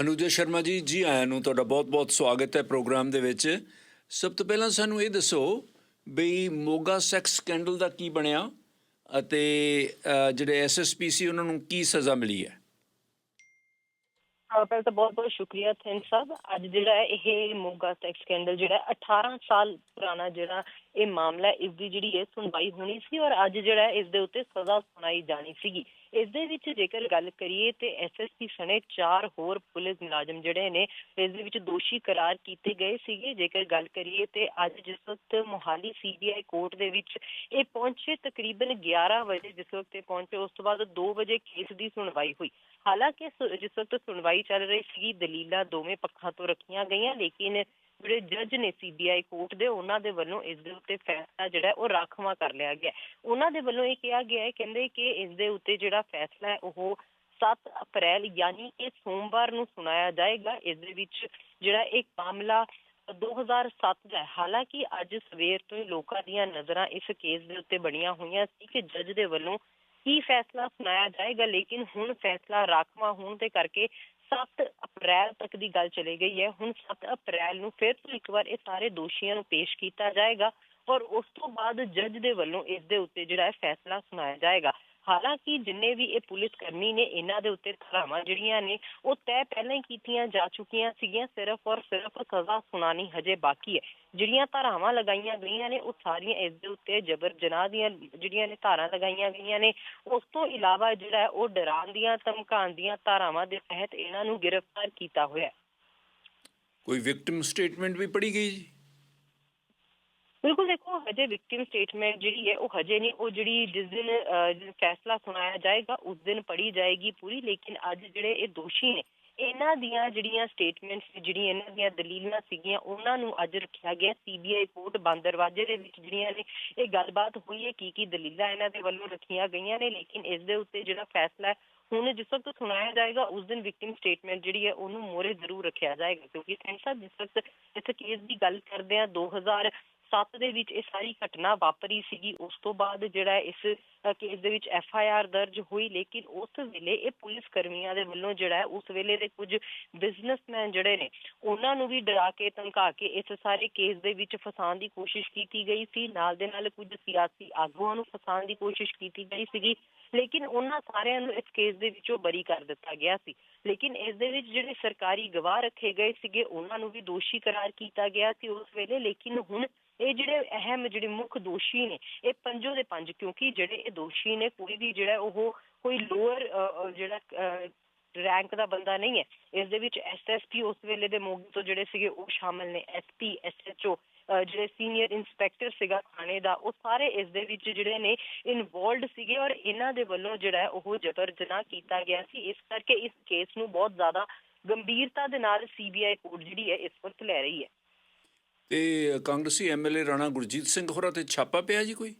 ਅਨੁਜਾ ਸ਼ਰਮਾ ਜੀ ਜੀ ਆਇਆਂ ਨੂੰ ਤੁਹਾਡਾ ਬਹੁਤ-ਬਹੁਤ ਸਵਾਗਤ ਹੈ ਪ੍ਰੋਗਰਾਮ ਦੇ ਵਿੱਚ। ਸਭ ਤੋਂ ਪਹਿਲਾਂ ਸਾਨੂੰ ਇਹ ਦੱਸੋ ਬਈ ਮੋਗਾ ਸੈਕਸ ਸਕੈਂਡਲ ਦਾ ਕੀ ਬਣਿਆ ਅਤੇ ਜਿਹੜੇ ਐਸਐਸਪੀ ਸੀ ਉਹਨਾਂ ਨੂੰ ਕੀ ਸਜ਼ਾ ਮਿਲੀ ਹੈ? ਪਹਿਲਾਂ ਤਾਂ ਬਹੁਤ ਬਹੁਤ ਸ਼ੁਕਰੀਆ ਥੈਂਕ ਸਾਹਿਬ। ਅੱਜ ਜਿਹੜਾ ਇਹ ਮੋਗਾ ਸੈਕਸ ਸਕੈਂਡਲ ਜਿਹੜਾ 18 ਸਾਲ ਪੁਰਾਣਾ ਜਿਹੜਾ ਇਹ ਮਾਮਲਾ ਇਸ ਦੀ ਜਿਹੜੀ ਹੈ ਸੁਣਵਾਈ ਹੋਣੀ ਸੀ ਔਰ ਅੱਜ ਜਿਹੜਾ ਇਸ ਦੇ ਉੱਤੇ ਸਜ਼ਾ ਸੁਣਾਈ ਜਾਣੀ ਸੀਗੀ। ਇਸ ਦੇ ਵਿੱਚ ਜੇਕਰ ਗੱਲ ਕਰੀਏ ਤੇ ਐਸਐਸਪੀ ਸਣੇ ਚਾਰ ਹੋਰ ਪੁਲਿਸ ਮੁਲਾਜ਼ਮ ਜਿਹੜੇ ਨੇ, ਇਸ ਦੇ ਵਿੱਚ ਦੋਸ਼ੀ ਕਰਾਰ ਕੀਤੇ ਗਏ ਸੀਗੇ। ਜੇਕਰ ਗੱਲ ਕਰੀਏ ਤੇ ਅੱਜ ਜਿਸ ਵਕਤ ਮੋਹਾਲੀ ਸੀਬੀਆਈ ਕੋਰਟ ਦੇ ਵਿੱਚ ਇਹ ਪਹੁੰਚੇ ਤਕਰੀਬਨ 11 ਵਜੇ, ਜਿਸ ਵਕਤ ਇਹ ਪਹੁੰਚੇ, ਉਸ ਤੋਂ ਬਾਅਦ 2 ਵਜੇ ਕੇਸ ਦੀ ਸੁਣਵਾਈ ਹੋਈ। ਹਾਲਾਂਕਿ ਜਿਸ ਵਕਤ ਸੁਣਵਾਈ ਚੱਲ ਰਹੀ ਸੀਗੀ, ਦਲੀਲਾਂ ਦੋਵੇਂ ਪੱਖਾਂ ਤੋਂ ਰੱਖੀਆਂ ਗਈਆਂ, ਲੇਕਿਨ ਜਿਹੜੇ ਜੱਜ ਨੇ ਸੀਬੀਆਈ ਕੋਰਟ ਦੇ, ਉਹਨਾਂ ਦੇ ਵੱਲੋਂ ਇਸ ਦੇ ਉੱਤੇ ਫੈਸਲਾ ਜਿਹੜਾ, ਉਹ ਰਾਖਵਾਂ ਕਰ ਲਿਆ ਗਿਆ। ਉਹਨਾਂ ਦੇ ਵੱਲੋਂ ਇਹ ਕਿਹਾ ਗਿਆ ਹੈ, ਕਹਿੰਦੇ ਕਿ ਇਸ ਦੇ ਉੱਤੇ ਜਿਹੜਾ ਫੈਸਲਾ ਹੈ, ਉਹ 7 ਅਪ੍ਰੈਲ ਯਾਨੀ ਕਿ ਸੋਮਵਾਰ ਨੂੰ ਸੁਣਾਇਆ ਜਾਏਗਾ। ਇਸ ਦੇ ਵਿੱਚ ਜਿਹੜਾ ਇਹ ਮਾਮਲਾ 2007 ਦਾ ਹਾਲਾਂਕਿ ਅੱਜ ਸਵੇਰ ਤੋਂ ਹੀ ਲੋਕਾਂ ਦੀਆਂ ਨਜ਼ਰਾਂ ਇਸ ਕੇਸ ਦੇ ਉੱਤੇ ਬਣੀਆਂ ਹੋਈਆਂ ਸੀ ਕਿ ਜੱਜ ਦੇ ਵੱਲੋਂ ਕੀ ਫੈਸਲਾ ਸੁਣਾਇਆ ਜਾਏਗਾ, ਲੇਕਿਨ ਹੁਣ ਫੈਸਲਾ ਰਾਖਵਾਂ ਹੋਣ ਦੇ ਕਰਕੇ 7 ਅਪ੍ਰੈਲ ਤੱਕ ਦੀ ਗੱਲ ਚਲੀ ਗਈ ਹੈ। ਹੁਣ 7 ਅਪ੍ਰੈਲ ਨੂੰ ਫਿਰ ਤੋਂ ਇੱਕ ਵਾਰ ਇਹ ਸਾਰੇ ਦੋਸ਼ੀਆਂ ਨੂੰ ਪੇਸ਼ ਕੀਤਾ ਜਾਏਗਾ ਔਰ ਉਸ ਤੋਂ ਬਾਅਦ ਜੱਜ ਦੇ ਵੱਲੋਂ ਇਸ ਦੇ ਉੱਤੇ ਜਿਹੜਾ ਹੈ ਫੈਸਲਾ ਸੁਣਾਇਆ ਜਾਏਗਾ। ਹਾਲਾਂਕਿ ਜਿੰਨੇ ਵੀ ਇਹ ਪੁਲਿਸ ਕਰਮੀ ਨੇ, ਇਹਨਾਂ ਦੇ ਉੱਤੇ ਧਾਰਾਵਾਂ ਜਿਹੜੀਆਂ ਨੇ, ਉਹ ਤੈਅ ਪਹਿਲਾਂ ਹੀ ਕੀਤੀਆਂ ਜਾ ਚੁੱਕੀਆਂ ਸੀਗੀਆਂ, ਸਿਰਫ ਔਰ ਸਿਰਫ ਸਜ਼ਾ ਸੁਣਾਣੀ ਹਜੇ ਬਾਕੀ ਹੈ। ਜਿਹੜੀਆਂ ਧਾਰਾਵਾਂ ਲਗਾਈਆਂ ਗਈਆਂ ਨੇ, ਉਹ ਸਾਰੀਆਂ ਇਸ ਦੇ ਉੱਤੇ ਜਬਰ ਜਨਾਹ ਦੀਆਂ ਜਿਹੜੀਆਂ ਨੇ ਧਾਰਾਂ ਲਗਾਈਆਂ ਗਈਆਂ ਨੇ। ਉਸ ਤੋਂ ਇਲਾਵਾ ਜਿਹੜਾ ਹੈ, ਉਹ ਡਰਾਉਣ ਦੀਆਂ, ਧਮਕਾਉਣ ਦੀਆਂ ਧਾਰਾਵਾਂ ਦੇ ਤਹਿਤ ਇਹਨਾਂ ਨੂੰ ਗ੍ਰਿਫਤਾਰ ਕੀਤਾ ਹੋਇਆ ਕੋਈ ਵਿਕਟਿਮ ਸਟੇਟਮੈਂਟ ਵੀ ਪੜੀ ਗਈ ਜੀ? ਬਿਲਕੁਲ ਦੇਖੋ, ਹਜੇ ਵਿਕਟਿਮ ਸਟੇਟਮੈਂਟ ਜਿਹੜੀ ਹੈ, ਉਹ ਹਜੇ ਨਹੀਂ, ਉਹ ਜਿਹੜੀ ਜਿਸ ਦਿਨ ਫੈਸਲਾ ਸੁਣਾਇਆ ਜਾਏਗਾ, ਉਸ ਦਿਨ ਪੜੀ ਜਾਏਗੀ ਪੂਰੀ, ਲੇਕਿਨ ਅੱਜ ਜਿਹੜੇ ਇਹ ਦੋਸ਼ੀ ਨੇ, ਇਹਨਾਂ ਦੀਆਂ ਜਿਹੜੀਆਂ ਸਟੇਟਮੈਂਟਸ ਜਿਹੜੀਆਂ ਇਹਨਾਂ ਦੀਆਂ ਦਲੀਲਾਂ ਸੀਗੀਆਂ, ਉਹਨਾਂ ਨੂੰ ਅੱਜ ਰੱਖਿਆ ਗਿਆ ਸੀਬੀਆਈ ਕੋਰਟ ਬੰਦ ਦੇ ਵਿੱਚ ਜਿਹੜੀਆਂ ਨੇ, ਇਹ ਗੱਲਬਾਤ ਹੋਈ ਹੈ ਕੀ ਕੀ ਦਲੀਲਾਂ ਇਹਨਾਂ ਦੇ ਵੱਲੋਂ ਰੱਖੀਆਂ ਗਈਆਂ ਨੇ, ਲੇਕਿਨ ਇਸ ਦੇ ਉੱਤੇ ਜਿਹੜਾ ਫੈਸਲਾ ਹੁਣ ਜਿਸ ਵਕਤ ਸੁਣਾਇਆ ਜਾਏਗਾ, ਉਸ ਦਿਨ ਵਿਕਟਿਮ ਸਟੇਟਮੈਂਟ ਜਿਹੜੀ ਹੈ, ਉਹਨੂੰ ਮੋਰੇ ਜ਼ਰੂਰ ਰੱਖਿਆ ਜਾਏਗਾ, ਕਿਉਂਕਿ ਸੈਂਸ ਜਿਸ ਵਕਤ ਇਸ ਕੇਸ ਦੀ ਗੱਲ ਕਰਦੇ ਆ 2000 ਸੱਤ ਦੇ ਵਿੱਚ ਇਹ ਸਾਰੀ ਘਟਨਾ ਵਾਪਰੀ ਸੀਗੀ, ਉਸ ਤੋਂ ਬਾਅਦ ਜਿਹੜਾ ਇਸ ਕੇਸ ਦੇ ਵਿੱਚ ਐਫ ਆਈ ਆਰ ਦਰਜ ਹੋਈ, ਲੇਕਿਨ ਉਸ ਵੇਲੇ ਇਹ ਪੁਲਿਸ ਕਰਮੀਆਂ ਦੇ ਵੱਲੋਂ ਜਿਹੜਾ ਹੈ, ਉਸ ਵੇਲੇ ਦੇ ਕੁਝ ਬਿਜ਼ਨਸਮੈਨ ਜਿਹੜੇ ਨੇ, ਉਹਨਾਂ ਨੂੰ ਵੀ ਡਰਾ ਕੇ ਧਮਕਾ ਕੇ ਇਸ ਸਾਰੇ ਕੇਸ ਦੇ ਵਿੱਚ ਫਸਾਉਣ ਦੀ ਕੋਸ਼ਿਸ਼ ਕੀਤੀ ਗਈ ਸੀ। ਨਾਲ ਦੇ ਨਾਲ ਕੁਝ ਸਿਆਸੀ ਆਗੂਆਂ ਨੂੰ ਫਸਾਉਣ ਦੀ ਕੋਸ਼ਿਸ਼ ਕੀਤੀ ਗਈ ਸੀਗੀ, ਲੇਕਿਨ ਉਹਨਾਂ ਸਾਰਿਆਂ ਨੂੰ ਇਸ ਕੇਸ ਦੇ ਵਿੱਚੋਂ ਬਰੀ ਕਰ ਦਿੱਤਾ ਗਿਆ ਸੀ। ਲੇਕਿਨ ਇਸ ਦੇ ਵਿੱਚ ਜਿਹੜੇ ਸਰਕਾਰੀ ਗਵਾਹ ਰੱਖੇ ਗਏ ਸੀਗੇ, ਉਹਨਾਂ ਨੂੰ ਵੀ ਦੋਸ਼ੀ ਕਰਾਰ ਕੀਤਾ ਗਿਆ ਸੀ ਉਸ ਵੇਲੇ, ਲੇਕਿਨ ਹੁਣ ਇਹ ਜਿਹੜੇ ਅਹਿਮ ਜਿਹੜੇ ਮੁੱਖ ਦੋਸ਼ੀ ਨੇ, ਇਹ ਪੰਜੋ ਦੇ ਪੰਜ, ਕਿਉਂਕਿ ਜਿਹੜੇ ਇਹ ਦੋਸ਼ੀ ਨੇ, ਕੋਈ ਵੀ ਜਿਹੜਾ ਉਹ ਕੋਈ ਲੋਅਰ ਜਿਹੜਾ ਰੈਂਕ ਦਾ ਬੰਦਾ ਨਹੀਂ ਹੈ। ਇਸ ਦੇ ਵਿੱਚ ਐਸਐਸਪੀ ਉਸ ਵੇਲੇ ਦੇ ਮੋਗੀ ਤੋਂ ਜਿਹੜੇ ਸੀਗੇ, ਉਹ ਸ਼ਾਮਲ ਨੇ। ਐਸਪੀ ਐਸਐਚਓ ਜਿਹੜੇ ਸੀਨੀਅਰ ਇੰਸਪੈਕਟਰ ਸੀਗਾ ਥਾਣੇ ਦਾ, ਉਹ ਸਾਰੇ ਇਸ ਦੇ ਵਿੱਚ ਜਿਹੜੇ ਨੇ ਇਨਵੋਲਡ ਸੀਗੇ ਔਰ ਇਹਨਾਂ ਦੇ ਵੱਲੋਂ ਜਿਹੜਾ ਉਹ ਜਬਰ ਜਨਾਹ ਕੀਤਾ ਗਿਆ ਸੀ। ਇਸ ਕਰਕੇ ਇਸ ਕੇਸ ਨੂੰ ਬਹੁਤ ਜ਼ਿਆਦਾ ਗੰਭੀਰਤਾ ਦੇ ਨਾਲ ਸੀਬੀਆਈ ਕੋਰਟ ਜਿਹੜੀ ਹੈ, ਇਸ ਵਕਤ ਲੈ ਰਹੀ ਹੈ। ਤੇ ਕਾਂਗਰਸੀ ਐਮਐਲਏ ਰਾਣਾ ਗੁਰਜੀਤ ਸਿੰਘ ਹੋਰਾਂ ਤੇ ਛਾਪਾ ਪਿਆ ਜੀ ਕੋਈ?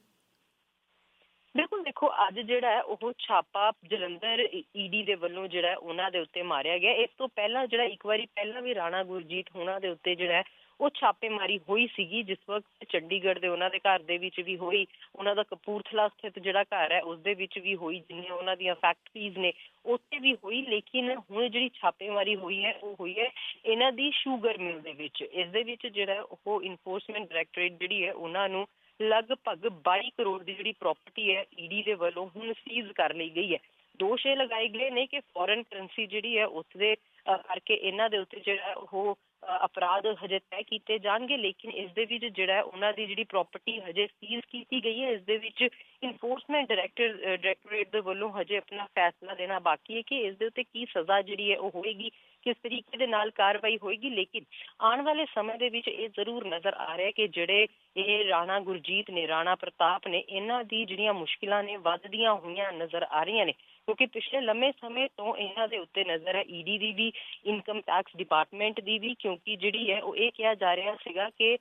ਬਿਲਕੁਲ ਦੇਖੋ, ਅੱਜ ਜਿਹੜਾ ਹੈ, ਉਹ ਛਾਪਾ ਜਲੰਧਰ ਈਡੀ ਦੇ ਵੱਲੋਂ ਜਿਹੜਾ ਹੈ, ਉਹਨਾਂ ਦੇ ਉੱਤੇ ਮਾਰਿਆ ਗਿਆ। ਇਸ ਤੋਂ ਪਹਿਲਾਂ ਜਿਹੜਾ, ਇੱਕ ਵਾਰੀ ਪਹਿਲਾਂ ਵੀ ਰਾਣਾ ਗੁਰਜੀਤ ਹੋਣਾ ਦੇ ਉੱਤੇ ਜਿਹੜਾ ਉਹ ਛਾਪੇਮਾਰੀ ਹੋਈ ਸੀਗੀ, ਜਿਸ ਵਕਤ ਚੰਡੀਗੜ੍ਹ ਦੇ ਉਹਨਾਂ ਦੇ ਘਰ ਦੇ ਵਿੱਚ ਵੀ ਹੋਈ, ਉਹਨਾਂ ਦਾ ਕਪੂਰਥਲਾ ਸਥਿਤ ਜਿਹੜਾ ਘਰ ਹੈ, ਉਸ ਦੇ ਵਿੱਚ ਵੀ ਹੋਈ ਜਿੰਨੇ ਉਹਨਾਂ ਦੀਆਂ ਫੈਕਟਰੀਜ਼ ਨੇ, ਉੱਥੇ ਵੀ ਹੋਈ, ਲੇਕਿਨ ਹੁਣ ਜਿਹੜੀ ਛਾਪੇਮਾਰੀ ਹੋਈ ਹੈ, ਉਹ ਹੋਈ ਹੈ ਇਹਨਾਂ ਦੀ ਸ਼ੂਗਰ ਮਿਲ ਦੇ ਵਿੱਚ। ਇਸ ਦੇ ਵਿੱਚ ਜਿਹੜਾ ਉਹ ਇਨਫੋਰਸਮੈਂਟ ਡਾਇਰੈਕਟੋਰੇਟ ਜਿਹੜੀ ਹੈ, ਉਹਨਾਂ ਨੂੰ ਲਗਭਗ 22 ਕਰੋੜ ਦੀ ਜਿਹੜੀ ਪ੍ਰਾਪਰਟੀ ਹੈ ਈਡੀ ਦੇ ਵੱਲੋਂ ਹੁਣ ਸੀਜ਼ ਕਰ ਲਈ ਗਈ ਹੈ। ਦੋਸ਼ ਇਹ ਲਗਾਏ ਗਏ ਨੇ ਕਿ ਫੋਰਨ ਕਰੰਸੀ ਜਿਹੜੀ ਹੈ, ਉਸ ਦੇ ਕਰਕੇ ਇਹਨਾਂ ਦੇ ਉੱਤੇ ਜਿਹੜਾ ਉਹ ਅਪਰਾਧ ਹਜੇ ਤੈਅ ਕੀਤੇ ਜਾਣਗੇ, ਲੇਕਿਨ ਇਸ ਦੇ ਵਿੱਚ ਜਿਹੜਾ ਉਹਨਾਂ ਦੀ ਜਿਹੜੀ ਪ੍ਰਾਪਰਟੀ ਹਜੇ ਸੀਜ਼ ਕੀਤੀ ਗਈ ਹੈ ਇਸ ਦੇ ਵਿੱਚ ਇਨਫੋਰਸਮੈਂਟ ਡਾਇਰੈਕਟਰ ਡਾਇਰੈਕਟੋਰੇਟ ਦੇ ਵੱਲੋਂ ਹਜੇ ਆਪਣਾ ਫੈਸਲਾ ਦੇਣਾ ਬਾਕੀ ਹੈ ਕਿ ਇਸ ਦੇ ਉੱਤੇ ਕੀ ਸਜ਼ਾ ਜਿਹੜੀ ਹੈ, ਉਹ ਹੋਏਗੀ, ਕਿਸ ਤਰੀਕੇ ਦੇ ਨਾਲ ਕਾਰਵਾਈ ਹੋਏਗੀ, ਲੇਕਿਨ ਆਉਣ ਵਾਲੇ ਸਮੇਂ ਦੇ ਵਿੱਚ ਇਹ ਜ਼ਰੂਰ ਨਜ਼ਰ ਆ ਰਿਹਾ ਕਿ ਜਿਹੜੇ ਇਹ ਰਾਣਾ ਗੁਰਜੀਤ ਨੇ, ਰਾਣਾ ਪ੍ਰਤਾਪ ਨੇ, ਇਹਨਾਂ ਦੀ ਜਿਹੜੀਆਂ ਮੁਸ਼ਕਿਲਾਂ ਨੇ, ਵੱਧਦੀਆਂ ਹੋਈਆਂ ਨਜ਼ਰ ਆ ਰਹੀਆਂ ਨੇ। ਕਿਉਂਕਿ ਪਿਛਲੇ ਲੰਮੇ ਸਮੇਂ ਤੋਂ ਇਹਨਾਂ ਦੇ ਉੱਤੇ ਨਜ਼ਰ ਹੈ ਈਡੀ ਦੀ ਵੀ ਇਨਕਮ ਟੈਕਸ ਡਿਪਾਰਟਮੈਂਟ ਦੀ ਵੀ, ਕਿਉਂਕਿ ਜਿਹੜੀ ਹੈ ਉਹ ਇਹ ਕਿਹਾ ਜਾ ਰਿਹਾ ਸੀਗਾ ਕਿ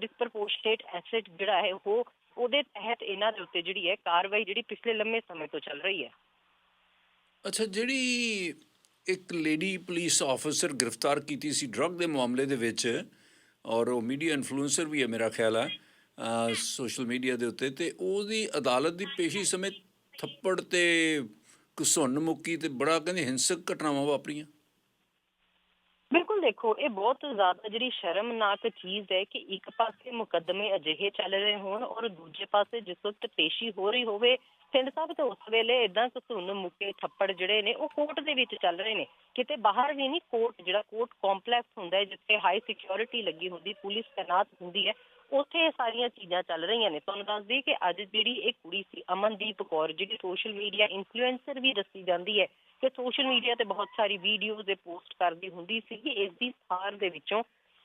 ਡਿਸਪਰਪੋਰਸ਼ਨੇਟ ਐਸੈਟ ਜਿਹੜਾ ਹੈ ਉਹ, ਉਹਦੇ ਤਹਿਤ ਇਹਨਾਂ ਦੇ ਉੱਤੇ ਜਿਹੜੀ ਹੈ ਕਾਰਵਾਈ ਜਿਹੜੀ ਪਿਛਲੇ ਲੰਮੇ ਸਮੇਂ ਤੋਂ ਚੱਲ ਰਹੀ ਹੈ। ਅੱਛਾ, ਜਿਹੜੀ ਇੱਕ ਲੇਡੀ ਪੁਲਿਸ ਆਫੀਸਰ ਗ੍ਰਿਫਤਾਰ ਕੀਤੀ ਸੀ ਡਰੱਗ ਦੇ ਮਾਮਲੇ ਦੇ ਵਿੱਚ, ਔਰ ਉਹ ਮੀਡੀਆ ਇਨਫਲੂਐਂਸਰ ਵੀ ਹੈ ਮੇਰਾ ਖਿਆਲ ਹੈ ਸੋਸ਼ਲ ਮੀਡੀਆ ਦੇ ਉੱਤੇ, ਤੇ ਉਹਦੀ ਅਦਾਲਤ ਦੀ ਪੇਸ਼ੀ ਸਮੇਂ ਥੱਪੜ ਤੇ ਘਸੁੰਨ ਮੁੱਕੀ ਤੇ ਬੜਾ ਕਹਿੰਦੇ ਹਿੰਸਕ ਘਟਨਾਵਾਂ ਵਾਪਰੀਆਂ। ਬਿਲਕੁਲ ਦੇਖੋ, ਇਹ ਬਹੁਤ ਜ਼ਿਆਦਾ ਜਿਹੜੀ ਸ਼ਰਮਨਾਕ ਚੀਜ਼ ਹੈ ਕਿ ਇੱਕ ਪਾਸੇ ਮੁਕੱਦਮੇ ਅਜਿਹੇ ਚੱਲ ਰਹੇ ਹੋਣ ਔਰ ਦੂਜੇ ਪਾਸੇ ਜਿਸ ਵਕਤ ਪੇਸ਼ੀ ਹੋ ਰਹੀ ਹੋਵੇ ਸਿੰਧ ਸਾਹਿਬ ਤੇ ਉਸ ਵੇਲੇ ਇਦਾਂ ਘਸੁੰਨ ਮੁੱਕੇ ਥੱਪੜ ਜਿਹੜੇ ਨੇ, ਉਹ ਕੋਰਟ ਦੇ ਵਿੱਚ ਚੱਲ ਰਹੇ ਨੇ। ਕਿਤੇ ਬਾਹਰ ਵੀ ਨਹੀਂ, ਕੋਰਟ ਜਿਹੜਾ ਕੋਰਟ ਕੰਪਲੈਕਸ ਹੁੰਦਾ ਹੈ, ਜਿੱਥੇ ਹਾਈ ਸਿਕਿਉਰਿਟੀ ਲੱਗੀ ਹੁੰਦੀ, ਪੁਲਿਸ ਤੈਨਾਤ ਹੁੰਦੀ ਹੈ ਉੱਥੇ ਇਹ ਸਾਰੀਆਂ ਚੀਜ਼ਾਂ ਚੱਲ ਰਹੀਆਂ ਨੇ। ਤੁਹਾਨੂੰ ਦੱਸ ਦਈਏ ਕਿ ਅੱਜ ਜਿਹੜੀ ਇਹ ਕੁੜੀ ਸੀ, ਅਮਨਦੀਪ ਕੌਰ, ਜਿਹੜੀ ਸੋਸ਼ਲ ਮੀਡੀਆ ਇਨਫਲੂਐਂਸਰ ਵੀ ਦੱਸੀ ਜਾਂਦੀ ਹੈ ਕਿ ਸੋਸ਼ਲ ਮੀਡੀਆ ਤੇ ਬਹੁਤ ਸਾਰੀ ਵੀਡੀਓਜ਼ ਦੇ ਪੋਸਟ ਕਰਦੀ ਹੁੰਦੀ ਸੀ ਕਿ ਇਸ ਦੀ ਸਾਰ ਦੇ ਵਿੱਚੋਂ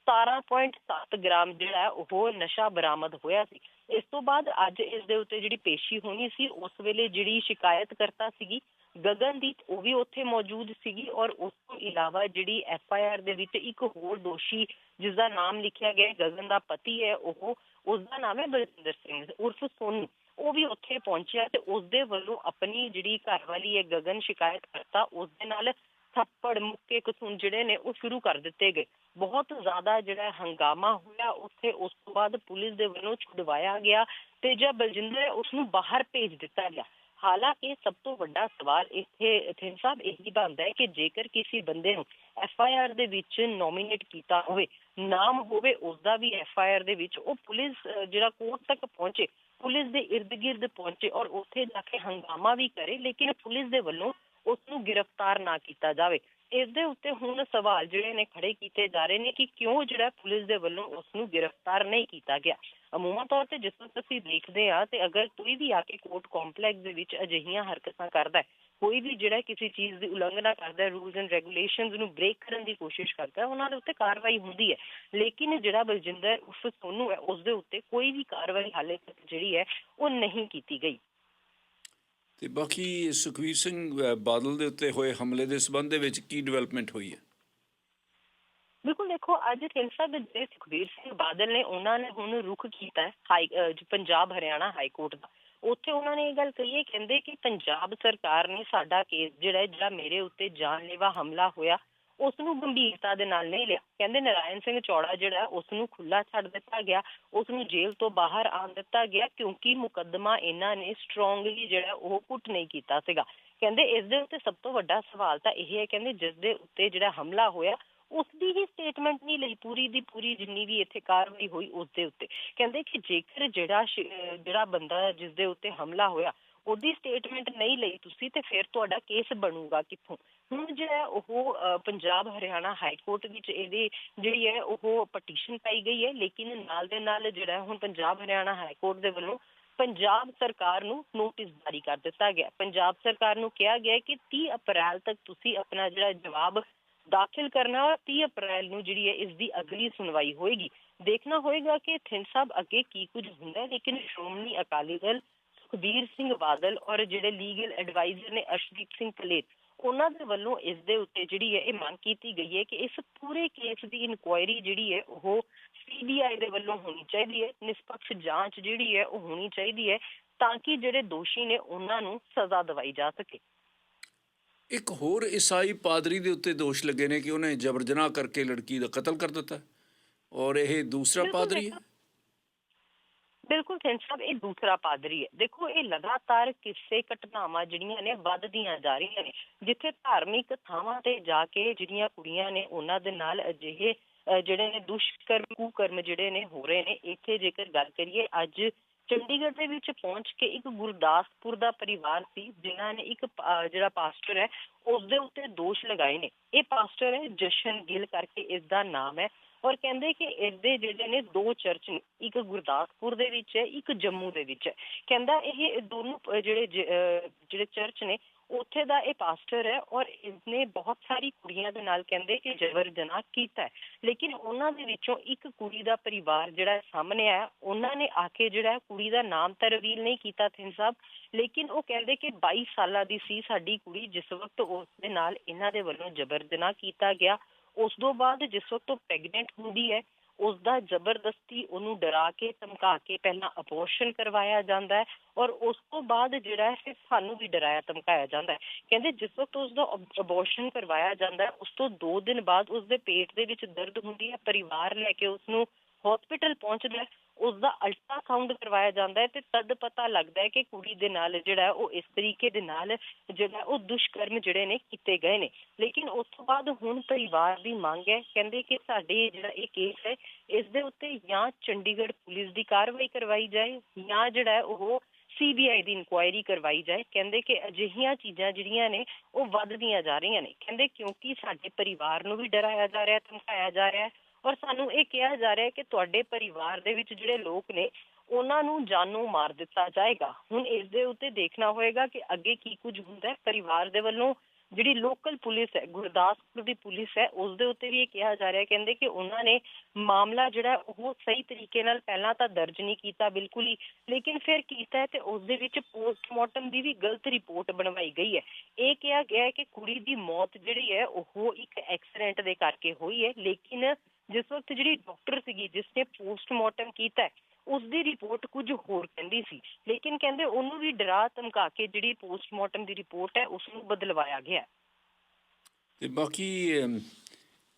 17.7 ਗ੍ਰਾਮ ਜਿਹੜਾ ਉਹ ਨਸ਼ਾ ਬਰਾਮਦ ਹੋਇਆ ਸੀ। ਇਸ ਤੋਂ ਬਾਅਦ ਅੱਜ ਇਸ ਦੇ ਉੱਤੇ ਜਿਹੜੀ ਪੇਸ਼ੀ ਹੋਣੀ ਸੀ, ਉਸ ਵੇਲੇ ਜਿਹੜੀ ਸ਼ਿਕਾਇਤ ਕਰਤਾ ਸੀਗੀ ਗਗਨਦੀਪ ਉਹ ਵੀ ਉੱਥੇ ਮੌਜੂਦ ਸੀਗੀ ਔਰ ਉਸ ਤੋਂ ਇਲਾਵਾ ਜਿਹੜੀ ਐਫ ਆਈ ਆਰ ਦੇ ਵਿੱਚ ਇੱਕ ਹੋਰ ਦੋਸ਼ੀ ਜਿਸ ਦਾ ਨਾਮ ਲਿਖਿਆ ਗਿਆ ਗਗਨ ਦਾ ਪਤੀ ਹੈ ਉਹ ਉਸ ਦਾ ਨਾਮ ਹੈ ਬਲਜਿੰਦਰ ਸਿੰਘ, ਉਰਫ ਸੋਨੂ। ਉਹ ਵੀ ਉੱਥੇ ਪਹੁੰਚਿਆ ਤੇ ਉਸ ਦੇ ਵੱਲੋਂ ਆਪਣੀ ਜਿਹੜੀ ਘਰਵਾਲੀ ਹੈ, ਗਗਨ ਸ਼ਿਕਾਇਤ ਕਰਤਾ ਉਸ ਦੇ ਨਾਲ ਥੱਪੜ, ਮੁੱਕੇ ਕਸੂਨ ਜਿਹੜੇ ਨੇ ਉਹ ਸ਼ੁਰੂ ਕਰ ਦਿੱਤੇ ਗਏ। ਬਹੁਤ ਜ਼ਿਆਦਾ ਜਿਹੜਾ ਹੰਗਾਮਾ ਹੋਇਆ, ਉੱਥੇ ਉਸ ਤੋਂ ਬਾਅਦ ਪੁਲਿਸ ਦੇ ਵੱਲੋਂ ਛੁਡਵਾਇਆ ਗਿਆ ਤੇ ਜਦ ਬਲਜਿੰਦਰ ਹੈ ਉਸ ਨੂੰ ਬਾਹਰ ਭੇਜ ਦਿੱਤਾ ਗਿਆ। ਹਾਲਾਂਕਿ ਸਭ ਤੋਂ ਵੱਡਾ ਸਵਾਲ ਇੱਥੇ ਥਿੰਨ ਸਾਹਿਬ ਇਹੀ ਬਣਦਾ ਹੈ ਕਿ ਜੇਕਰ ਕਿਸੇ ਬੰਦੇ ਨੂੰ ਐਫ ਆਈ ਆਰ ਦੇ ਵਿੱਚ ਨੋਮੀਨੇਟ ਕੀਤਾ ਹੋਵੇ, ਨਾਮ ਹੋਵੇ ਉਸ ਦਾ ਵੀ ਐਫ ਆਈ ਆਰ ਦੇ ਵਿੱਚ, ਉਹ ਪੁਲਿਸ ਜਿਹੜਾ ਕੋਰਟ ਤੱਕ ਪਹੁੰਚੇ, ਪੁਲਿਸ ਦੇ ਇਰਦ ਗਿਰਦ ਪਹੁੰਚੇ ਔਰ ਉੱਥੇ ਜਾ ਕੇ ਹੰਗਾਮਾ ਵੀ ਕਰੇ, ਲੇਕਿਨ ਪੁਲਿਸ ਦੇ ਵੱਲੋਂ ਉਸ ਨੂੰ ਗ੍ਰਿਫਤਾਰ ਨਾ ਕੀਤਾ ਜਾਵੇ। ਇਸ ਦੇ ਉੱਤੇ ਹੁਣ ਸਵਾਲ ਜਿਹੜੇ ਨੇ ਖੜੇ ਕੀਤੇ ਜਾ ਰਹੇ ਨੇ ਕਿ ਕਿਉਂ ਜਿਹੜਾ ਪੁਲਿਸ ਦੇ ਵੱਲੋਂ ਉਸ ਨੂੰ ਗ੍ਰਿਫਤਾਰ ਨਹੀਂ ਕੀਤਾ ਗਿਆ? ਅਮੂਮਨ ਤੌਰ ਤੇ ਜਿਸ ਵਕਤ ਅਸੀਂ ਦੇਖਦੇ ਆ ਤੇ ਅਗਰ ਕੋਈ ਵੀ ਆ ਕੇ ਕੋਰਟ ਕੰਪਲੈਕਸ ਦੇ ਵਿੱਚ ਅਜਿਹੀਆਂ ਹਰਕਤਾਂ ਕਰਦਾ ਹੈ, ਕੋਈ ਵੀ ਜਿਹੜਾ ਕਿਸੇ ਚੀਜ਼ ਦੀ ਉਲੰਘਣਾ ਕਰਦਾ ਹੈ, ਰੂਲਸ ਐਂਡ ਰੈਗੂਲੇਸ਼ਨਸ ਨੂੰ ਬ੍ਰੇਕ ਕਰਨ ਦੀ ਕੋਸ਼ਿਸ਼ ਕਰਦਾ ਹੈ, ਉਹਨਾਂ ਦੇ ਉੱਤੇ ਕਾਰਵਾਈ ਹੁੰਦੀ ਹੈ। ਲੇਕਿਨ ਜਿਹੜਾ ਬਲਜਿੰਦਰ ਉਰਫ ਸੋਨੂ ਹੈ ਉਸ ਦੇ ਉੱਤੇ ਕੋਈ ਵੀ ਕਾਰਵਾਈ ਹਾਲੇ ਤੱਕ ਜਿਹੜੀ ਹੈ, ਉਹ ਨਹੀਂ ਕੀਤੀ ਗਈ। ਤੇ ਬਾਕੀ ਸੁਖਵੀਰ ਸਿੰਘ ਬਾਦਲ ਦੇ ਉੱਤੇ ਹੋਏ ਹਮਲੇ ਦੇ ਸਬੰਧ ਦੇ ਵਿੱਚ ਕੀ ਡਿਵੈਲਪਮੈਂਟ ਹੋਈ ਹੈ? ਬਿਲਕੁਲ ਦੇਖੋ ਅੱਜ ਢੀਂਡਸਾ ਦੇ ਜਿਹੜੇ ਸੁਖਬੀਰ ਸਿੰਘ ਬਾਦਲ ਨੇ ਉਹਨਾਂ ਨੇ ਹੁਣ ਰੁਖ ਕੀਤਾ high Punjab Haryana high court ਦਾ। ਉੱਥੇ ਉਹਨਾਂ ਨੇ ਇਹ ਗੱਲ ਕਹੀ ਹੈ ਕਹਿੰਦੇ ਕਿ ਪੰਜਾਬ ਸਰਕਾਰ ਨੇ ਸਾਡਾ ਕੇਸ ਜਿਹੜਾ ਹੈ, ਜਿਹੜਾ ਮੇਰੇ ਉੱਤੇ ਜਾਨਲੇਵਾ ਹਮਲਾ ਹੋਇਆ ਉਸ ਨੂੰ ਗੰਭੀਰਤਾ ਦੇ ਨਾਲ ਨਹੀਂ ਲਿਆ। ਕਹਿੰਦੇ ਨਰਾਇਣ ਸਿੰਘ ਚੌੜਾ ਜਿਹੜਾ ਉਸ ਨੂੰ ਖੁੱਲਾ ਛੱਡ ਦਿੱਤਾ ਗਿਆ। ਉਸ ਨੂੰ ਜੇਲ੍ਹ ਤੋਂ ਬਾਹਰ ਆਣ ਦਿੱਤਾ ਗਿਆ ਕਿਉਂਕਿ ਮੁਕੱਦਮਾ ਇਹਨਾਂ ਨੇ ਸਟਰੋਂਗਲੀ ਜਿਹੜਾ ਉਹ ਪੁੱਟ ਨਹੀਂ ਕੀਤਾ ਸੀਗਾ। ਕਹਿੰਦੇ ਇਸ ਦੇ ਉੱਤੇ ਸਭ ਤੋਂ ਵੱਡਾ ਸਵਾਲ ਤਾਂ ਇਹ ਹੈ, ਕਹਿੰਦੇ ਜਿਸ ਦੇ ਉੱਤੇ ਜਿਹੜਾ ਹਮਲਾ ਹੋਇਆ ਉਸ ਦੀ ਹੀ ਸਟੇਟਮੈਂਟ ਨਹੀਂ ਲਈ, ਪੂਰੀ ਦੀ ਪੂਰੀ ਜਿੰਨੀ ਵੀ ਇੱਥੇ ਕਾਰਵਾਈ ਹੋਈ ਉਸ ਦੇ ਉੱਤੇ। ਕਹਿੰਦੇ ਕਿ ਜੇਕਰ ਜਿਹੜਾ ਜਿਹੜਾ ਬੰਦਾ ਜਿਸ ਦੇ ਉੱਤੇ ਹਮਲਾ ਹੋਇਆ ਉਹਦੀ ਸਟੇਟਮੈਂਟ ਨਹੀਂ ਲਈ ਤੁਸੀਂ ਤੇ ਫਿਰ ਤੁਹਾਡਾ ਕੇਸ ਬਣੂਗਾ ਕਿੱਥੋਂ? ਹੁਣ ਜਿਹੜਾ ਉਹ ਪੰਜਾਬ ਹਰਿਆਣਾ ਹਾਈ ਕੋਰਟ ਵਿੱਚ ਇਹਦੀ ਜਿਹੜੀ ਹੈ, ਉਹ ਪਟੀਸ਼ਨ ਪਾਈ ਗਈ ਹੈ, ਲੇਕਿਨ ਨਾਲ ਦੇ ਨਾਲ ਜਿਹੜਾ ਹੁਣ ਪੰਜਾਬ ਹਰਿਆਣਾ ਹਾਈ ਕੋਰਟ ਦੇ ਵੱਲੋਂ ਪੰਜਾਬ ਸਰਕਾਰ ਨੂੰ ਨੋਟਿਸ ਜਾਰੀ ਕਰ ਦਿੱਤਾ ਗਿਆ। ਪੰਜਾਬ ਸਰਕਾਰ ਨੂੰ ਕਿਹਾ ਗਿਆ ਕਿ 30 ਅਪ੍ਰੈਲ ਤੱਕ ਤੁਸੀਂ ਆਪਣਾ ਜਿਹੜਾ ਜਵਾਬ ਦਾਖਲ ਕਰਨਾ ਔਰ 30 ਅਪ੍ਰੈਲ ਨੂੰ ਜਿਹੜੀ ਹੈ, ਇਸ ਦੀ ਅਗਲੀ ਸੁਣਵਾਈ ਹੋਏਗੀ। ਦੇਖਣਾ ਹੋਏਗਾ ਕਿ ਥਿੰਦ ਸਾਹਿਬ ਅੱਗੇ ਕੀ ਕੁਝ ਹੁੰਦਾ ਹੈ, ਲੇਕਿਨ ਸ਼੍ਰੋਮਣੀ ਅਕਾਲੀ ਦਲ ਸੁਖਬੀਰ ਸਿੰਘ ਬਾਦਲ ਔਰ ਜਿਹੜੇ ਲੀਗਲ ਐਡਵਾਈਜ਼ਰ ਨੇ ਅਰਸ਼ਦੀਪ ਸਿੰਘ ਕਲੇਤ ਉਹਨਾਂ ਦੇ ਵੱਲੋਂ ਇਸ ਦੇ ਉੱਤੇ ਜਿਹੜੀ ਹੈ ਇਹ ਮੰਗ ਕੀਤੀ ਗਈ ਹੈ ਕਿ ਇਸ ਪੂਰੇ ਕੇਸ ਦੀ ਇਨਕੁਆਇਰੀ ਜਿਹੜੀ ਹੈ ਉਹ ਸੀਬੀਆਈ ਦੇ ਵੱਲੋਂ ਹੋਣੀ ਚਾਹੀਦੀ ਹੈ ਨਿਸ਼ਪਕਸ਼ ਜਾਂਚ ਜਿਹੜੀ ਹੈ ਉਹ ਹੋਣੀ ਚਾਹੀਦੀ ਹੈ ਤਾਂ ਕਿ ਜਿਹੜੇ ਦੋਸ਼ੀ ਨੇ ਉਹਨਾਂ ਨੂੰ ਸਜ਼ਾ ਦਿਵਾਈ ਜਾ ਸਕੇ ਇੱਕ ਹੋਰ ਈਸਾਈ ਪਾਦਰੀ ਦੇ ਉੱਤੇ ਦੋਸ਼ ਲੱਗੇ ਨੇ ਕਿ ਉਹਨੇ ਜਬਰ ਜਨਾਹ ਕਰਕੇ ਲੜਕੀ ਦਾ ਕਤਲ ਕਰ ਦਿੱਤਾ ਔਰ ਇਹ ਦੂਸਰਾ ਪਾਦਰੀ ਹੈ। ਬਿਲਕੁਲ ਸਿੰਘ ਸਾਹਿਬ, ਇਹ ਦੂਸਰਾ ਪਾਦਰੀ ਹੈ। ਦੇਖੋ, ਇਹ ਲਗਾਤਾਰ ਕਿਸੇ ਘਟਨਾਵਾਂ ਜਿਹੜੀਆਂ ਨੇ ਵੱਧਦੀਆਂ ਜਾ ਰਹੀਆਂ ਨੇ, ਜਿੱਥੇ ਧਾਰਮਿਕ ਥਾਵਾਂ ਤੇ ਜਾ ਕੇ ਜਿਹੜੀਆਂ ਕੁੜੀਆਂ ਨੇ ਉਹਨਾਂ ਦੇ ਨਾਲ ਅਜਿਹੇ ਜਿਹੜੇ ਨੇ ਦੁਸ਼ਕਰਮ, ਕੁਕਰਮ ਜਿਹੜੇ ਨੇ ਹੋ ਰਹੇ ਨੇ, ਇੱਥੇ ਜੇਕਰ ਗੱਲ ਕਰੀਏ, ਅੱਜ ਚੰਡੀਗੜ੍ਹ ਦੇ ਵਿੱਚ ਪਹੁੰਚ ਕੇ ਇੱਕ ਗੁਰਦਾਸਪੁਰ ਦਾ ਪਰਿਵਾਰ ਸੀ ਜਿਨ੍ਹਾਂ ਨੇ ਇੱਕ ਪਾ- ਜਿਹੜਾ ਪਾਸਟਰ ਹੈ ਉਸ ਦੇ ਉੱਤੇ ਦੋਸ਼ ਲਗਾਏ ਨੇ। ਇਹ ਪਾਸਟਰ ਹੈ ਜਸ਼ਨ ਗਿੱਲ ਕਰਕੇ ਇਸ ਦਾ ਨਾਮ ਹੈ। ਔਰ ਕਹਿੰਦੇ ਕਿ ਇਹਦੇ ਜਿਹੜੇ ਨੇ ਦੋ ਚਰਚ ਨੇ ਇੱਕ ਗੁਰਦਾਸਪੁਰ ਦੇ ਵਿੱਚ ਹੈ ਇੱਕ ਜੰਮੂ ਦੇ ਵਿੱਚ ਹੈ। ਕਹਿੰਦਾ ਇਹ ਦੋਨੋਂ ਅਹ, ਜਿਹੜੇ ਜ- ਅਹ, ਜਿਹੜੇ ਚਰਚ ਨੇ ਉੱਥੇ ਦਾ ਇਹ ਪਾਸਟਰ ਹੈ ਔਰ ਇਸਨੇ ਬਹੁਤ ਸਾਰੀ ਕੁੜੀਆਂ ਦੇ ਨਾਲ ਕਹਿੰਦੇ ਕਿ ਜਬਰ ਜਨਾਹ ਕੀਤਾ ਹੈ। ਲੇਕਿਨ ਉਹਨਾਂ ਦੇ ਵਿੱਚੋਂ ਇੱਕ ਕੁੜੀ ਦਾ ਪਰਿਵਾਰ ਜਿਹੜਾ ਸਾਹਮਣੇ ਆਇਆ, ਉਹਨਾਂ ਨੇ ਆ ਕੇ ਜਿਹੜਾ ਕੁੜੀ ਦਾ ਨਾਮ ਤਾਂ ਰਿਵੀਲ ਨਹੀਂ ਕੀਤਾ ਥਿੰਨ ਸਾਹਿਬ। ਲੇਕਿਨ ਉਹ ਕਹਿੰਦੇ ਕਿ 22 ਸਾਲਾਂ ਦੀ ਸੀ ਸਾਡੀ ਕੁੜੀ, ਜਿਸ ਵਕਤ ਉਸ ਦੇ ਨਾਲ ਇਹਨਾਂ ਦੇ ਵੱਲੋਂ ਜਬਰ ਜਨਾਹ ਕੀਤਾ ਗਿਆ, ਉਸ ਤੋਂ ਬਾਅਦ ਜਿਸ ਵਕਤ ਉਹ ਪ੍ਰੈਗਨੈਂਟ ਹੁੰਦੀ ਹੈ ਉਸ ਦਾ ਜ਼ਬਰਦਸਤੀ ਉਹਨੂੰ ਡਰਾ ਕੇ, ਧਮਕਾ ਕੇ ਪਹਿਲਾਂ ਅਬੋਰਸ਼ਨ ਕਰਵਾਇਆ ਜਾਂਦਾ ਹੈ ਔਰ ਉਸ ਤੋਂ ਬਾਅਦ ਜਿਹੜਾ ਹੈ ਫਿਰ ਸਾਨੂੰ ਵੀ ਡਰਾਇਆ, ਧਮਕਾਇਆ ਜਾਂਦਾ ਹੈ। ਕਹਿੰਦੇ ਜਿਸ ਵਕਤ ਉਸ ਦਾ ਅਬੋਰਸ਼ਨ ਕਰਵਾਇਆ ਜਾਂਦਾ ਹੈ, ਉਸ ਤੋਂ 2 ਦਿਨ ਬਾਅਦ ਉਸ ਦੇ ਪੇਟ ਦੇ ਵਿੱਚ ਦਰਦ ਹੁੰਦੀ ਹੈ, ਪਰਿਵਾਰ ਲੈ ਕੇ ਉਸ ਨੂੰ ਹਸਪੀਟਲ ਪਹੁੰਚਦਾ ਹੈ। ਉਸ ਦਾ ਅਲਟਰਾਸਾਊਂਡ ਕਰਵਾਇਆ ਜਾਂਦਾ ਹੈ ਤੇ ਤਦ ਪਤਾ ਲੱਗਦਾ ਹੈ ਕਿ ਕੁੜੀ ਦੇ ਨਾਲ ਜਿਹੜਾ ਉਹ ਇਸ ਤਰੀਕੇ ਦੇ ਨਾਲ ਜਿਹੜਾ ਉਹ ਦੁਸ਼ਕਰਮ ਜਿਹੜੇ ਨੇ ਕੀਤੇ ਗਏ ਨੇ। ਲੇਕਿਨ ਉਸ ਤੋਂ ਬਾਅਦ ਹੁਣ ਪਰਿਵਾਰ ਦੀ ਮੰਗ ਹੈ, ਕਹਿੰਦੇ ਕਿ ਸਾਡੇ ਜਿਹੜਾ ਇਹ ਕੇਸ ਹੈ, ਇਸ ਦੇ ਉੱਤੇ ਜਾਂ ਚੰਡੀਗੜ੍ਹ ਪੁਲਿਸ ਦੀ ਕਾਰਵਾਈ ਕਰਵਾਈ ਜਾਏ ਜਾਂ ਜਿਹੜਾ ਹੈ ਉਹ ਸੀਬੀਆਈ ਦੀ ਇਨਕੁਆਇਰੀ ਕਰਵਾਈ ਜਾਏ। ਕਹਿੰਦੇ ਕਿ ਅਜਿਹੀਆਂ ਚੀਜ਼ਾਂ ਜਿਹੜੀਆਂ ਨੇ ਉਹ ਵੱਧਦੀਆਂ ਜਾ ਰਹੀਆਂ ਨੇ। ਕਹਿੰਦੇ ਕਿਉਂਕਿ ਸਾਡੇ ਪਰਿਵਾਰ ਨੂੰ ਵੀ ਡਰਾਇਆ ਜਾ ਰਿਹਾ, ਧਮਕਾਇਆ ਜਾ ਰਿਹਾ ਪਰ ਸਾਨੂੰ ਇਹ ਕਿਹਾ ਜਾ ਰਿਹਾ ਹੈ ਕਿ ਤੁਹਾਡੇ ਪਰਿਵਾਰ ਦੇ ਵਿੱਚ ਜਿਹੜੇ ਲੋਕ ਨੇ, ਉਹਨਾਂ ਨੂੰ ਜਾਨੋਂ ਮਾਰ ਦਿੱਤਾ ਜਾਏਗਾ। ਹੁਣ ਇਸ ਦੇ ਉੱਤੇ ਦੇਖਣਾ ਹੋਏਗਾ ਕਿ ਅੱਗੇ ਕੀ ਕੁਝ ਹੁੰਦਾ ਹੈ। ਪਰਿਵਾਰ ਦੇ ਵੱਲੋਂ ਜਿਹੜੀ ਲੋਕਲ ਪੁਲਿਸ ਹੈ, ਗੁਰਦਾਸਪੁਰ ਦੀ ਪੁਲਿਸ ਹੈ, ਉਸ ਦੇ ਉੱਤੇ ਵੀ ਇਹ ਕਿਹਾ ਜਾ ਰਿਹਾ ਕਹਿੰਦੇ ਕਿ ਉਹਨਾਂ ਨੇ ਮਾਮਲਾ ਜਿਹੜਾ ਉਹ ਸਹੀ ਤਰੀਕੇ ਨਾਲ ਪਹਿਲਾਂ ਤਾਂ ਦਰਜ ਨਹੀਂ ਕੀਤਾ ਬਿਲਕੁਲ ਹੀ, ਲੇਕਿਨ ਫਿਰ ਕੀਤਾ ਹੈ ਤੇ ਉਸ ਦੇ ਵਿੱਚ ਪੋਸਟਮਾਰਟਮ ਦੀ ਵੀ ਗਲਤ ਰਿਪੋਰਟ ਬਣਵਾਈ ਗਈ ਹੈ। ਇਹ ਕਿਹਾ ਗਿਆ ਹੈ ਕਿ ਕੁੜੀ ਦੀ ਮੌਤ ਜਿਹੜੀ ਹੈ, ਉਹ ਇੱਕ ਐਕਸੀਡੈਂਟ ਦੇ ਕਰਕੇ ਹੋਈ ਹੈ, ਲੇਕਿਨ ਜਿਸ ਵਕਤ ਜਿਹੜੀ ਡਾਕਟਰ ਸੀਗੀ ਜਿਸ ਨੇ ਪੋਸਟਮਾਰਟਮ ਕੀਤਾ ਉਸ ਦੀ ਰਿਪੋਰਟ ਕੁਝ ਹੋਰ ਕਹਿੰਦੀ ਸੀ। ਲੇਕਿਨ ਕਹਿੰਦੇ ਉਹਨੂੰ ਵੀ ਡਰਾ ਧਮਕਾ ਕੇ ਜਿਹੜੀ ਪੋਸਟਮਾਰਟਮ ਦੀ ਰਿਪੋਰਟ ਹੈ ਉਸ ਨੂੰ ਬਦਲਵਾਇਆ ਗਿਆ ਤੇ ਬਾਕੀ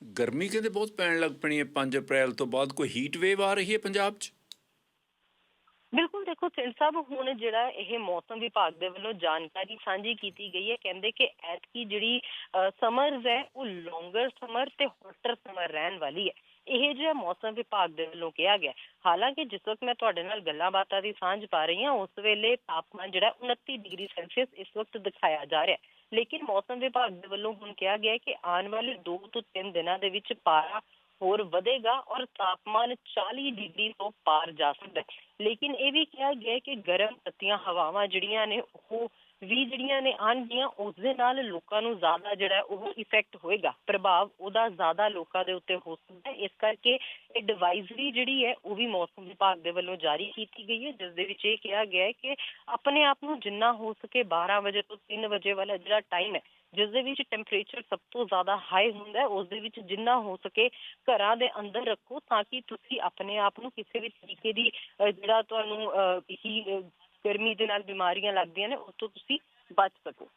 ਗਰਮੀ ਕਹਿੰਦੇ ਬਹੁਤ ਪੈਣ ਲੱਗ ਪਣੀ ਹੈ। 5 ਅਪ੍ਰੈਲ ਤੋਂ ਬਾਅਦ ਕੋਈ ਹੀਟ ਵੇਵ ਆ ਰਹੀ ਹੈ ਪੰਜਾਬ 'ਚ? ਬਿਲਕੁਲ ਦੇਖੋ ਸਿੰਘ ਸਾਹਿਬ ਹੁਣ ਜਿਹੜਾ ਇਹ ਮੌਸਮ ਵਿਭਾਗ ਦੇ ਵੱਲੋਂ ਜਾਣਕਾਰੀ ਸਾਂਝੀ ਕੀਤੀ ਗਈ ਹੈ, ਕਹਿੰਦੇ ਕਿ ਐਤਕੀ ਜਿਹੜੀ ਸਮਰਜ਼ ਹੈ, ਉਹ ਲੌਂਗਰ ਸਮਰ ਤੇ ਹੌਟਰ ਸਮਰ ਰਹਿਣ ਵਾਲੀ ਹੈ। ਇਹ ਜਿਹੜਾ ਮੌਸਮ ਵਿਭਾਗ ਦੇ ਵੱਲੋਂ ਕਿਹਾ ਗਿਆ ਹਾਲਾਂਕਿ ਜਿਸ ਵਕਤ ਮੈਂ ਤੁਹਾਡੇ ਨਾਲ ਗੱਲਾਂ ਬਾਤਾਂ ਦੀ ਸਾਂਝ ਪਾ ਰਹੀ ਹਾਂ, ਉਸ ਵੇਲੇ ਤਾਪਮਾਨ ਜਿਹੜਾ 29 ਡਿਗਰੀ ਸੈਲਸੀਅਸ ਇਸ ਵਕਤ ਦਿਖਾਇਆ ਜਾ ਰਿਹਾ ਹੈ। ਲੇਕਿਨ ਮੌਸਮ ਵਿਭਾਗ ਦੇ ਵੱਲੋਂ ਹੁਣ ਕਿਹਾ ਗਿਆ ਕਿ ਆਉਣ ਵਾਲੇ 2 ਤੋਂ 3 ਦਿਨਾਂ ਦੇ ਵਿੱਚ ਪਾਰਾ ਹੋਰ ਵਧੇਗਾ ਔਰ ਤਾਪਮਾਨ 40 ਡਿਗਰੀ ਤੋਂ ਪਾਰ ਜਾ ਸਕਦਾ ਹੈ। ਲੇਕਿਨ ਇਹ ਵੀ ਕਿਹਾ ਗਿਆ ਹੈ ਕਿ ਗਰਮ ਤੱਤੀਆਂ ਹਵਾਵਾਂ ਜਿਹੜੀਆਂ ਨੇ ਉਹ ਵੀ ਜਿਹੜੀਆਂ ਨੇ ਆਉਣਗੀਆਂ ਉਸ ਦੇ ਨਾਲ ਲੋਕਾਂ ਨੂੰ ਜ਼ਿਆਦਾ ਜਿਹੜਾ ਉਹ ਇਫੈਕਟ ਹੋਏਗਾ ਪ੍ਰਭਾਵ ਉਹਦਾ ਜ਼ਿਆਦਾ ਲੋਕਾਂ ਦੇ ਉੱਤੇ ਹੋ ਸਕਦਾ ਹੈ। ਇਸ ਕਰਕੇ ਐਡਵਾਈਜ਼ਰੀ ਜਿਹੜੀ ਹੈ ਉਹ ਵੀ ਮੌਸਮ ਵਿਭਾਗ ਦੇ ਵੱਲੋਂ ਜਾਰੀ ਕੀਤੀ ਗਈ ਹੈ ਜਿਸ ਦੇ ਵਿੱਚ ਇਹ ਕਿਹਾ ਗਿਆ ਹੈ ਕਿ ਆਪਣੇ ਆਪ ਨੂੰ ਜਿੰਨਾ ਹੋ ਸਕੇ 12 ਵਜੇ ਤੋਂ 3 ਵਜੇ ਵਾਲਾ ਜਿਹੜਾ ਟਾਈਮ ਹੈ ਜਿਸ ਦੇ ਵਿੱਚ ਟੈਂਪਰੇਚਰ ਸਭ ਤੋਂ ਜ਼ਿਆਦਾ ਹਾਈ ਹੁੰਦਾ ਹੈ ਉਸ ਦੇ ਵਿੱਚ ਜਿੰਨਾ ਹੋ ਸਕੇ ਘਰਾਂ ਦੇ ਅੰਦਰ ਰੱਖੋ ਤਾਂ ਕਿ ਤੁਸੀਂ ਆਪਣੇ ਆਪ ਨੂੰ ਕਿਸੇ ਵੀ ਤਰੀਕੇ ਦੀ ਜਿਹੜਾ ਤੁਹਾਨੂੰ ਅਹ, ਹੀ ਗਰਮੀ ਦੇ ਨਾਲ ਬਿਮਾਰੀਆਂ ਲੱਗਦੀਆਂ ਨੇ ਉਸ ਤੋਂ ਤੁਸੀਂ ਬਚ ਸਕੋ।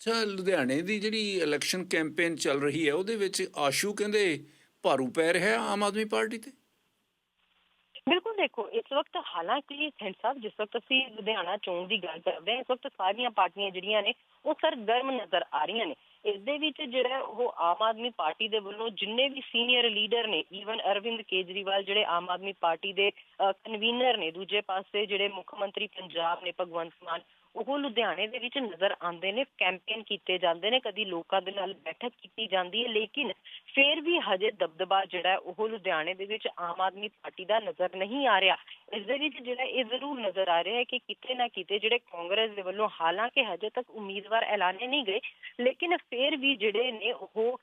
ਅੱਛਾ ਲੁਧਿਆਣੇ ਦੀ ਜਿਹੜੀ ਇਲੈਕਸ਼ਨ ਕੈਂਪੇਨ ਚੱਲ ਰਹੀ ਹੈ ਉਹਦੇ ਵਿੱਚ ਆਸ਼ੂ ਕਹਿੰਦੇ ਭਾਰੂ ਪੈ ਰਿਹਾ ਆਮ ਆਦਮੀ ਪਾਰਟੀ ਤੇ? ਬਿਲਕੁਲ ਦੇਖੋ ਇਸ ਵਕਤ ਹਾਲਾਂਕਿ ਸੈਂਟ ਸਾਹਿਬ ਜਿਸ ਵਕਤ ਅਸੀਂ ਲੁਧਿਆਣਾ ਚੋਣ ਦੀ ਗੱਲ ਕਰਦੇ ਹਾਂ ਇਸ ਵਕਤ ਸਾਰੀਆਂ ਪਾਰਟੀਆਂ ਜਿਹੜੀਆਂ ਨੇ ਉਹ ਸਰਗਰਮ ਨਜ਼ਰ ਆ ਰਹੀਆਂ ਨੇ। ਇਸ ਦੇ ਵਿੱਚ ਜਿਹੜਾ ਉਹ ਆਮ ਆਦਮੀ ਪਾਰਟੀ ਦੇ ਵੱਲੋਂ ਜਿੰਨੇ ਵੀ ਸੀਨੀਅਰ ਲੀਡਰ ਨੇ ਈਵਨ ਅਰਵਿੰਦ ਕੇਜਰੀਵਾਲ ਜਿਹੜੇ ਆਮ ਆਦਮੀ ਪਾਰਟੀ ਦੇ ਕਨਵੀਨਰ ਨੇ, ਦੂਜੇ ਪਾਸੇ ਜਿਹੜੇ ਮੁੱਖ ਮੰਤਰੀ ਪੰਜਾਬ ਨੇ, ਭਗਵੰਤ ਮਾਨ ਉਹ ਲੁਧਿਆਣੇ ਦੇ ਵਿੱਚ ਨਜ਼ਰ ਆਉਂਦੇ ਨੇ ਕੈਂਪੇਨ ਕੀਤੇ ਜਾਂਦੇ ਨੇ, ਕਦੀ ਲੋਕਾਂ ਦੇ ਨਾਲ ਬੈਠਕ ਕੀਤੀ ਜਾਂਦੀ ਹੈ, ਲੇਕਿਨ ਫਿਰ ਵੀ ਹਜੇ ਦਬਦਬਾ ਜਿਹੜਾ ਉਹ ਲੁਧਿਆਣੇ ਦੇ ਵਿੱਚ ਆਮ ਆਦਮੀ ਪਾਰਟੀ ਦਾ ਨਜ਼ਰ ਨਹੀਂ ਆ ਰਿਹਾ। ਇਸ ਦੇ ਵਿੱਚ ਜਿਹੜਾ ਇਹ ਜ਼ਰੂਰ ਨਜ਼ਰ ਆ ਰਿਹਾ ਹੈ ਕਿ ਕਿਤੇ ਨਾ ਕਿਤੇ ਜਿਹੜੇ ਕਾਂਗਰਸ ਦੇ ਵੱਲੋਂ ਹਾਲਾਂਕਿ ਹਜੇ ਤੱਕ ਉਮੀਦਵਾਰ ਐਲਾਨੇ ਨਹੀਂ ਗਏ, ਲੇਕਿਨ ਫਿਰ ਵੀ ਜਿਹੜੇ ਨੇ ਉਹ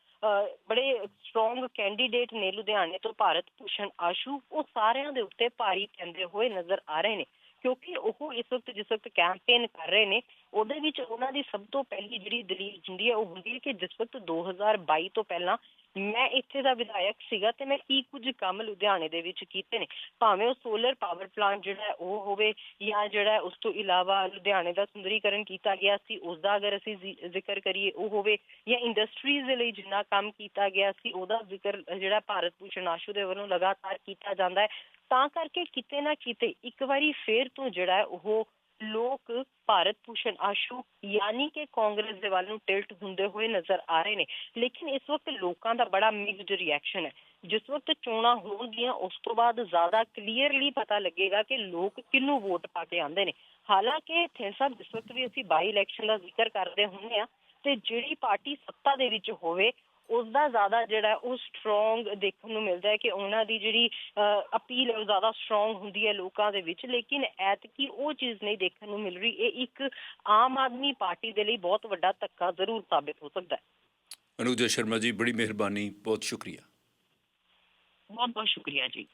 ਬੜੇ ਸਟਰੋਂਗ ਕੈਂਡੀਡੇਟ ਨੇ ਲੁਧਿਆਣੇ ਤੋਂ ਭਾਰਤ ਭੂਸ਼ਣ ਆਸ਼ੂ, ਉਹ ਸਾਰਿਆਂ ਦੇ ਉੱਤੇ ਭਾਰੀ ਕਹਿੰਦੇ ਹੋਏ ਨਜ਼ਰ ਆ ਰਹੇ ਨੇ। ਕਿਉਂਕਿ ਉਹ ਇਸ ਵਕਤ ਜਿਸ ਵਕਤ ਕੈਂਪੇਨ ਕਰ ਰਹੇ ਨੇ, ਉਹਦੇ ਵਿੱਚ ਉਹਨਾਂ ਦੀ ਸਭ ਤੋਂ ਪਹਿਲੀ ਜਿਹੜੀ ਦਲੀਲ ਹੁੰਦੀ ਹੈ, ਉਹ ਹੁੰਦੀ ਹੈ ਕਿ ਜਿਸ ਵਕਤ 2022 ਤੋਂ ਪਹਿਲਾਂ ਮੈਂ ਇੱਥੇ ਦਾ ਵਿਧਾਇਕ ਸੀਗਾ ਤੇ ਮੈਂ ਕੀ ਕੁਝ ਕੰਮ ਲੁਧਿਆਣੇ ਦੇ ਵਿੱਚ ਕੀਤੇ ਨੇ। ਭਾਵੇਂ ਉਹ ਸੋਲਰ ਪਾਵਰ ਪਲਾਂਟ ਜਿਹੜਾ ਹੈ ਉਹ ਹੋਵੇ ਜਾਂ ਜਿਹੜਾ ਹੈ ਉਸ ਤੋਂ ਇਲਾਵਾ ਲੁਧਿਆਣੇ ਦਾ ਸੁੰਦਰੀਕਰਨ ਕੀਤਾ ਗਿਆ ਸੀ ਉਸ ਦਾ ਅਗਰ ਅਸੀਂ ਜ਼ਿ- ਜ਼ਿਕਰ ਕਰੀਏ ਉਹ ਹੋਵੇ ਜਾਂ ਇੰਡਸਟਰੀਜ਼ ਦੇ ਲਈ ਜਿੰਨਾ ਕੰਮ ਕੀਤਾ ਗਿਆ ਸੀ, ਉਹਦਾ ਜ਼ਿਕਰ ਜਿਹੜਾ ਭਾਰਤ ਭੂਸ਼ਣ ਆਸ਼ੂ ਦੇ ਵੱਲੋਂ ਲਗਾਤਾਰ ਕੀਤਾ ਜਾਂਦਾ ਹੈ। ਤਾਂ ਕਰਕੇ ਕਿਤੇ ਨਾ ਕਿਤੇ ਇੱਕ ਵਾਰੀ ਫੇਰ ਤੋਂ ਜਿਹੜਾ ਹੈ ਉਹ ਲੋਕ ਭਾਰਤ ਭੂਸ਼ਣ ਆਸ਼ੂ ਯਾਨੀ ਕਿ ਕਾਂਗਰਸ ਦੇ ਵੱਲ ਨੂੰ ਟਿਲਟ ਹੁੰਦੇ ਹੋਏ ਨਜ਼ਰ ਆ ਰਹੇ ਨੇ। ਲੇਕਿਨ ਇਸ ਵਕਤ ਲੋਕਾਂ ਦਾ ਬੜਾ ਮਿਕਸਡ ਰਿਐਕਸ਼ਨ ਹੈ। ਜਿਸ ਵਕਤ ਚੋਣਾਂ ਹੋਣਗੀਆਂ, ਉਸ ਤੋਂ ਬਾਅਦ ਜ਼ਿਆਦਾ ਕਲੀਅਰਲੀ ਪਤਾ ਲੱਗੇਗਾ ਕਿ ਲੋਕ ਕਿੰਨੂੰ ਵੋਟ ਪਾ ਕੇ ਆਉਂਦੇ ਨੇ। ਹਾਲਾਂਕਿ ਥਿੰਦ ਸਾਹਿਬ ਜਿਸ ਵਕਤ ਵੀ ਅਸੀਂ ਬਾਈ ਇਲੈਕਸ਼ਨ ਦਾ ਜ਼ਿਕਰ ਕਰਦੇ ਹੁੰਦੇ ਆ ਤੇ ਜਿਹੜੀ ਪਾਰਟੀ ਸੱਤਾ ਦੇ ਵਿੱਚ ਹੋਵੇ ਉਸ ਦਾ ਜ਼ਿਆਦਾ ਜਿਹੜਾ ਉਹ ਸਟਰੋਂਗ ਦੇਖਣ ਨੂੰ ਮਿਲਦਾ ਹੈ ਕਿ ਉਹਨਾਂ ਦੀ ਜਿਹੜੀ ਅਪੀਲ ਹੈ ਉਹ ਜ਼ਿਆਦਾ ਸਟਰੋਂਗ ਹੁੰਦੀ ਹੈ ਲੋਕਾਂ ਦੇ ਵਿੱਚ। ਲੇਕਿਨ ਐਤਕੀ ਉਹ ਚੀਜ਼ ਨਹੀਂ ਦੇਖਣ ਨੂੰ ਮਿਲ ਰਹੀ। ਇਹ ਇੱਕ ਆਮ ਆਦਮੀ ਪਾਰਟੀ ਦੇ ਲਈ ਬਹੁਤ ਵੱਡਾ ਧੱਕਾ ਜ਼ਰੂਰ ਸਾਬਿਤ ਹੋ ਸਕਦਾ ਹੈ। ਅਨੁਜਾ ਸ਼ਰਮਾ ਜੀ ਬੜੀ ਮਿਹਰਬਾਨੀ ਬਹੁਤ ਸ਼ੁਕਰੀਆ। ਬਹੁਤ ਬਹੁਤ ਸ਼ੁਕਰੀਆ ਜੀ।